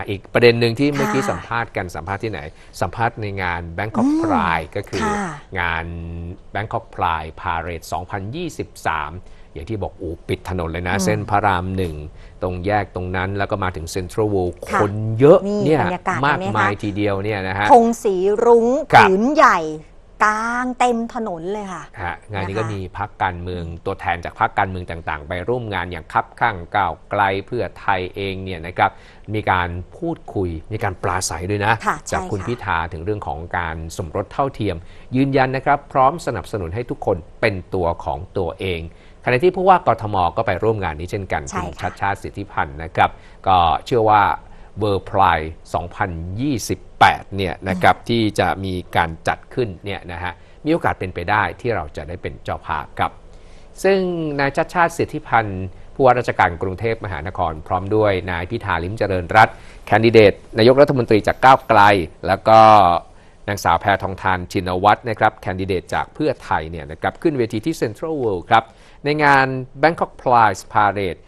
อะอีกประเด็นหนึ่งที่เมื่อกี้ค่ะสัมภาษณ์กันสัมภาษณ์ที่ไหน สัมภาษณ์ในงาน Bangkok Pride ก็คือค่ะงาน Bangkok Pride Parade 2023 อย่างที่บอกอูปิดถนนเลยนะ เส้นพระรามหนึ่งตรงแยกตรงนั้นแล้วก็มาถึงเซ็นทรัลเวิลด์ค่ะคนเยอะนี่เนี่ยบรรยากาศมากเห็นไหมคะมายทีเดียวเนี่ยนะฮะธงสีรุ้งครับผืนใหญ่ กลางเต็มถนนเลยค่ะฮะงานนี้นะคะก็มีพักการเมืองตัวแทนจากพักการเมืองต่างๆ ไปร่วมงานอย่างคับข้างก้าวไกลเพื่อไทยเองเนี่ยนะครับมีการพูดคุยมีการปราศัยด้วยนะค่ะใช่จากคุณค่ะพิธาถึงเรื่องของการสมรสเท่าเทียม ยืนยันนะครับ พร้อมสนับสนุนให้ทุกคนเป็นตัวของตัวเองขณะที่ผู้ว่ากทมก็ไปร่วมงานนี้เช่นกันใช่คุณค่ะชัดชาติสิทธิพันธ์นะครับ ก็เชื่อว่า เวอร์พลาย2028 เนี่ยนะครับที่จะมีการจัดขึ้นเนี่ยนะฮะมีโอกาสเป็นไปได้ที่เราจะได้เป็นเจ้าภาพครับ ซึ่งนายชัดชาติสิทธิพันธ์ผู้ว่าราชการกรุงเทพมหานคร พร้อมด้วยนายพิธาลิมเจริญรัตน์แคนดิเดตนายกรัฐมนตรีจากก้าวไกล แล้วก็ นางสาวแพทองทานชินวัตรนะครับแคนดิเดตจากเพื่อไทยเนี่ยนะครับขึ้นเวทีที่เซ็นทรัลเวิลด์ครับในงาน Bangkok Pride Parade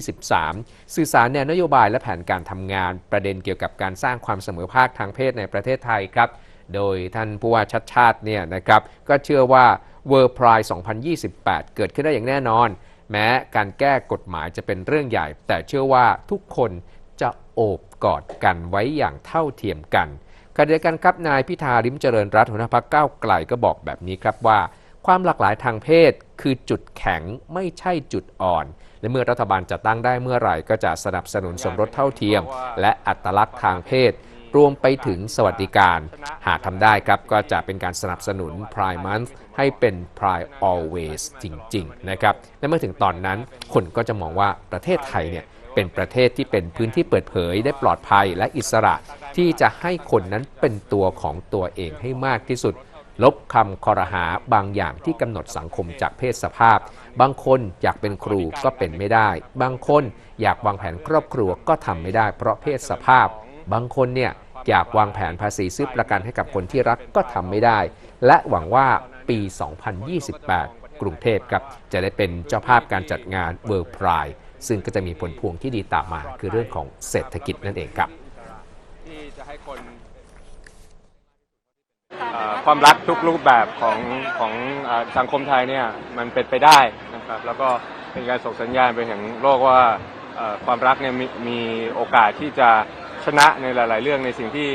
2023 สื่อสารแนวนโยบายและแผนการทำงานประเด็นเกี่ยวกับการสร้างความเสมอภาคทางเพศในประเทศไทยครับ โดยท่านผู้ว่าชัดชาติเนี่ยนะครับก็เชื่อว่า World Pride 2028 เกิดขึ้นได้อย่างแน่นอน แม้การแก้กฎหมายจะเป็นเรื่องใหญ่ แต่เชื่อว่าทุกคนจะโอบกอดกันไว้อย่างเท่าเทียมกัน ขณะเดียวกันครับนายพิธาริมเจริญรัตน์หัวหน้าพักก้าวไกลก็บอกแบบนี้ครับว่า ความหลากหลายทางเพศคือจุดแข็งไม่ใช่จุดอ่อน และเมื่อรัฐบาลจะตั้งได้เมื่อไหร่ก็จะสนับสนุนสมรสเท่าเทียม และอัตลักษณ์ทางเพศ รวมไปถึงสวัสดิการ หากทำได้ครับก็จะเป็นการสนับสนุน Pride Month ให้เป็น Pride Always จริง ๆ นะครับและเมื่อถึงตอนนั้นคนก็จะมองว่าประเทศไทยเนี่ย เป็นประเทศที่เป็นพื้นที่เปิดเผยได้ปลอดภัยและอิสระที่จะให้คนนั้นเป็นตัวของตัวเองให้มากที่สุด ลบคำคอรหาบางอย่างที่กำหนดสังคมจากเพศสภาพ บางคนอยากเป็นครูก็เป็นไม่ได้ บางคนอยากวางแผนครอบครัวก็ทำไม่ได้ เพราะเพศสภาพ บางคนเนี่ยอยากวางแผนภาษีซื้อประกันให้กับคนที่รักก็ทำไม่ได้ และหวังว่าปี 2028 กรุงเทพครับจะได้เป็นเจ้าภาพการจัดงาน World Pride ซึ่งก็จะมีผลพวงที่ดีตามมาคือเรื่องของเศรษฐกิจนั่นเองครับที่จะให้คนความรักทุกรูปแบบของของสังคมไทยเนี่ยมันเป็นไปได้นะครับแล้วก็เป็นการส่งสัญญาณไปถึงโลกว่าความรักเนี่ยมีมีโอกาสที่จะชนะในหลาย ๆ เรื่องในสิ่งที่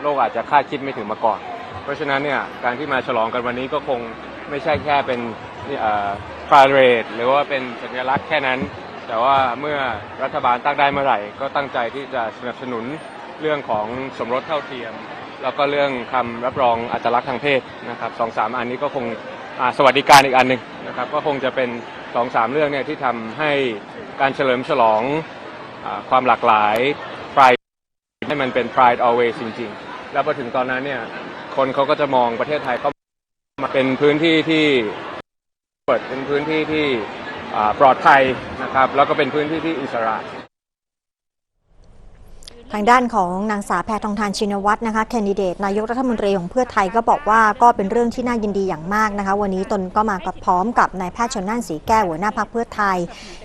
โลกอาจจะคาดคิดไม่ถึงมาก่อน เพราะฉะนั้นเนี่ยการที่มาฉลองกันวันนี้ก็คงไม่ใช่แค่เป็นพาเรดหรือว่าเป็นสัญลักษณ์แค่นั้น แต่ว่าเมื่อรัฐบาลตั้งได้เมื่อไหร่ ก็ตั้งใจที่จะสนับสนุนเรื่องของสมรสเท่าเทียม แล้วก็เรื่องคำรับรองอัตลักษณ์ทางเพศนะครับสองสามอันนี้ก็คงสวัสดิการอีกอันหนึ่งนะครับก็คงจะเป็นสองสามเรื่องเนี่ยที่ทำให้การเฉลิมฉลองอความหลากหลาย Pride ให้มันเป็น Pride always จริงๆ แล้วพอถึงตอนนั้นเนี่ยคนเขาก็จะมองประเทศไทยก็มาเป็นพื้นที่ที่เปิดเป็นพื้นที่ที่ ปลอดภัยนะครับแล้วก็เป็นพื้นที่ที่อิสระ ทางด้านของนางสาวแพทองทานชินวัตรนะคะแคนดิเดตนายกรัฐมนตรีของเพื่อไทยก็บอกว่าก็เป็นเรื่องที่น่ายินดีอย่างมากนะคะ วันนี้ตนก็มากับพร้อมกับนายแพทย์ชนน่านสีแก้วหัวหน้าพักเพื่อไทย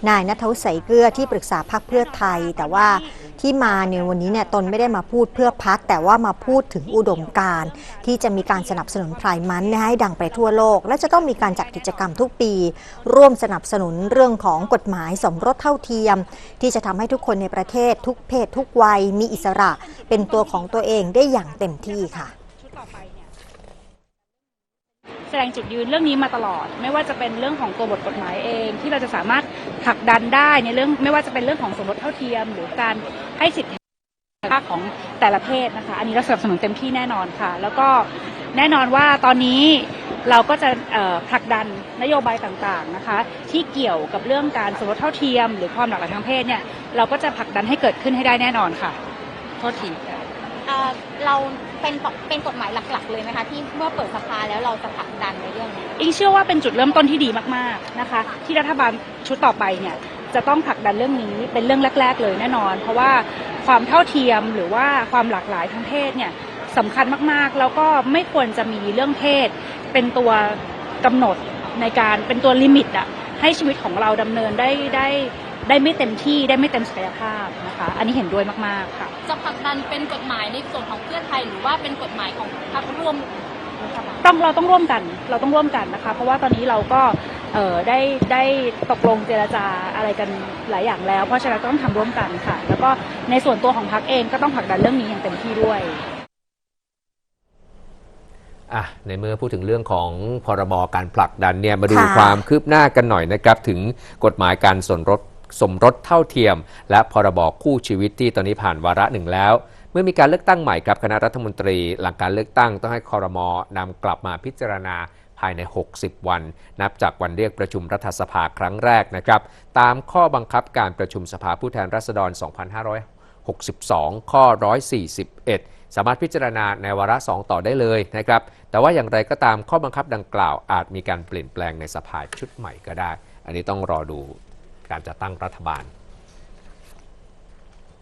นายนัทวุฒิใสเกลือที่ปรึกษาพักเพื่อไทย แต่ว่าที่มาในวันนี้เนี่ยตนไม่ได้มาพูดเพื่อพักแต่ว่ามาพูดถึงอุดมการณ์ที่จะมีการสนับสนุนไพรมันให้ดังไปทั่วโลก และจะต้องมีการจัดกิจกรรมทุกปี ร่วมสนับสนุนเรื่องของกฎหมายสมรสเท่าเทียม ที่จะทำให้ทุกคนในประเทศทุกเพศทุกวัยมีอิสระ เป็นตัวของตัวเองได้อย่างเต็มที่ค่ะชุดต่อไปเนี่ยแสดงจุดยืนเรื่องนี้มาตลอด ไม่ว่าจะเป็นเรื่องของตัวบทกฎหมายเอง ที่เราจะสามารถผลักดันได้ในเรื่องไม่ว่าจะเป็นเรื่องของสมรสเท่าเทียม หรือการให้สิทธิภาพของแต่ละเพศนะคะ อันนี้เราสนับสนุนเต็มที่แน่นอนค่ะ แล้วก็แน่นอนว่าตอนนี้เราก็จะผลักดันนโยบายต่างๆนะคะ ที่เกี่ยวกับเรื่องการสมรสเท่าเทียม หรือความหลากหลายทางเพศเนี่ยเราก็จะผลักดันให้เกิดขึ้นให้ได้แน่นอนค่ะ ษทีเอ่อเราเป็นเป็นกฎหมายหลัก ๆ เลยไหมคะที่เมื่อเปิดสภาแล้วเราจะผลักดันในเรื่องนี้อิงเชื่อว่าเป็นจุดเริ่มต้นที่ดีมากๆนะคะ ที่รัฐบาลชุดต่อไปเนี่ยจะต้องผลักดันเรื่องนี้เป็นเรื่องแรก ๆ เลยแน่นอน เพราะว่าความเท่าเทียมหรือว่าความหลากหลายทางเพศเนี่ยสำคัญมากๆ แล้วก็ไม่ควรจะมีเรื่องเพศ เป็นตัวกำหนดในการเป็นตัวลิมิตอะให้ชีวิตของเราดำเนินได้ได้ ได้ไม่เต็มที่ได้ไม่เต็มศักยภาพนะคะ อันนี้เห็นด้วยมากๆค่ะ จะผลักดันเป็นกฎหมายในส่วนของเพื่อไทยหรือว่าเป็นกฎหมายของพรรคร่วมรัฐบาลต้องเราต้องร่วมกันเราต้องร่วมกันนะคะ เพราะว่าตอนนี้เราก็เอ่อได้ได้ตกลงเจรจาอะไรกันหลายอย่างแล้ว เพราะฉะนั้นก็ต้องทำร่วมกันค่ะ แล้วก็ในส่วนตัวของพรรคเองก็ต้องผลักดันเรื่องนี้อย่างเต็มที่ด้วยอะในเมื่อพูดถึงเรื่องของพรบการผลักดันเนี่ยมาดูค่ะความคืบหน้ากันหน่อยนะครับ ถึงกฎหมายการสมรส สมรสเท่าเทียม และพรบคู่ชีวิตที่ตอนนี้ผ่านวาระหนึ่งแล้ว เมื่อมีการเลือกตั้งใหม่ครับคณะรัฐมนตรีหลังการเลือกตั้งต้องให้คอรมอนำกลับมาพิจารณาภายใน 60 วัน นับจากวันเรียกประชุมรัฐสภาครั้งแรกนะครับ ตามข้อบังคับการประชุมสภาผู้แทนราษฎร 2562 ข้อ 141 สามารถพิจารณาในวาระ 2 ต่อได้เลยนะครับ แต่ว่าอย่างไรก็ตามข้อบังคับดังกล่าวอาจมีการเปลี่ยนแปลงในสภาชุดใหม่ก็ได้ อันนี้ต้องรอดู การจัดตั้งรัฐบาล